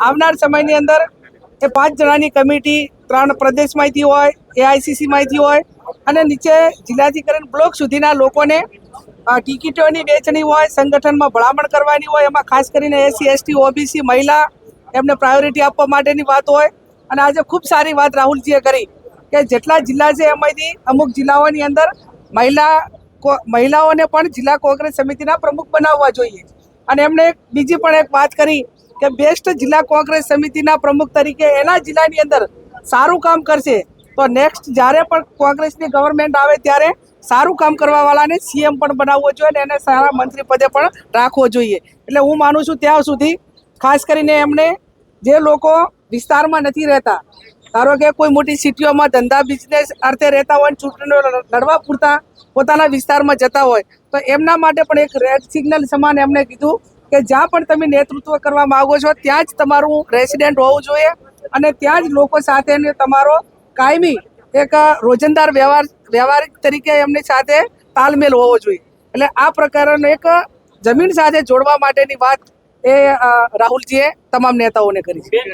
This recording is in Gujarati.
આવનાર સમયની અંદર એ પાંચ જણાની કમિટી, ત્રણ પ્રદેશમાંથી હોય એઆઈસીસીમાંથી હોય અને નીચે જિલ્લાધિકરણ બ્લોક સુધીના લોકોને ટિકિટોની વેચણી હોય, સંગઠનમાં ભલામણ કરવાની હોય, એમાં ખાસ કરીને એસસી, એસટી, ઓબીસી મહિલા એમને પ્રાયોરિટી આપવા માટેની વાત હોય. અને આજે ખૂબ સારી વાત રાહુલજીએ કરી કે જેટલા જિલ્લા છે એમાંથી અમુક જિલ્લાઓની અંદર મહિલા મહિલાઓને પણ જિલ્લા કોંગ્રેસ સમિતિના પ્રમુખ બનાવવા જોઈએ. અને એમણે બીજી પણ એક વાત કરી કે બેસ્ટ જિલ્લા કોંગ્રેસ સમિતિના પ્રમુખ તરીકે એના જિલ્લાની અંદર સારું કામ કરશે. તો નેક્સ્ટ જ્યારે પણ કોંગ્રેસની ગવર્મેન્ટ આવે ત્યારે સારું કામ કરવાવાળાને સીએમ પણ બનાવવો જોઈએ અને એને સારા મંત્રી પદે પણ રાખવો જોઈએ. એટલે હું માનું છું ત્યાં સુધી ખાસ કરીને એમણે જે લોકો વિસ્તારમાં નથી રહેતા ધારો કે કોઈ મોટી સિટીઓમાં ધંધા બિઝનેસ અર્થે રહેતા હોય ચૂંટણીઓ લડવા પૂરતા પોતાના વિસ્તારમાં જતા હોય, તો એમના માટે પણ એક રેડ સિગ્નલ સમાન એમને કીધું કે જ્યાં પણ તમે નેતૃત્વ કરવા માંગો છો, ત્યાં જ તમારું રેસિડેન્ટ હોવું જોઈએ અને ત્યાં જ લોકો સાથે તમારો કાયમી એક રોજંદાર વ્યવહાર, વ્યવહારિક તરીકે એમની સાથે તાલમેલ હોવો જોઈએ. એટલે આ પ્રકારનો એક જમીન સાથે જોડવા માટેની વાત એ રાહુલજીએ તમામ નેતાઓને કરી છે.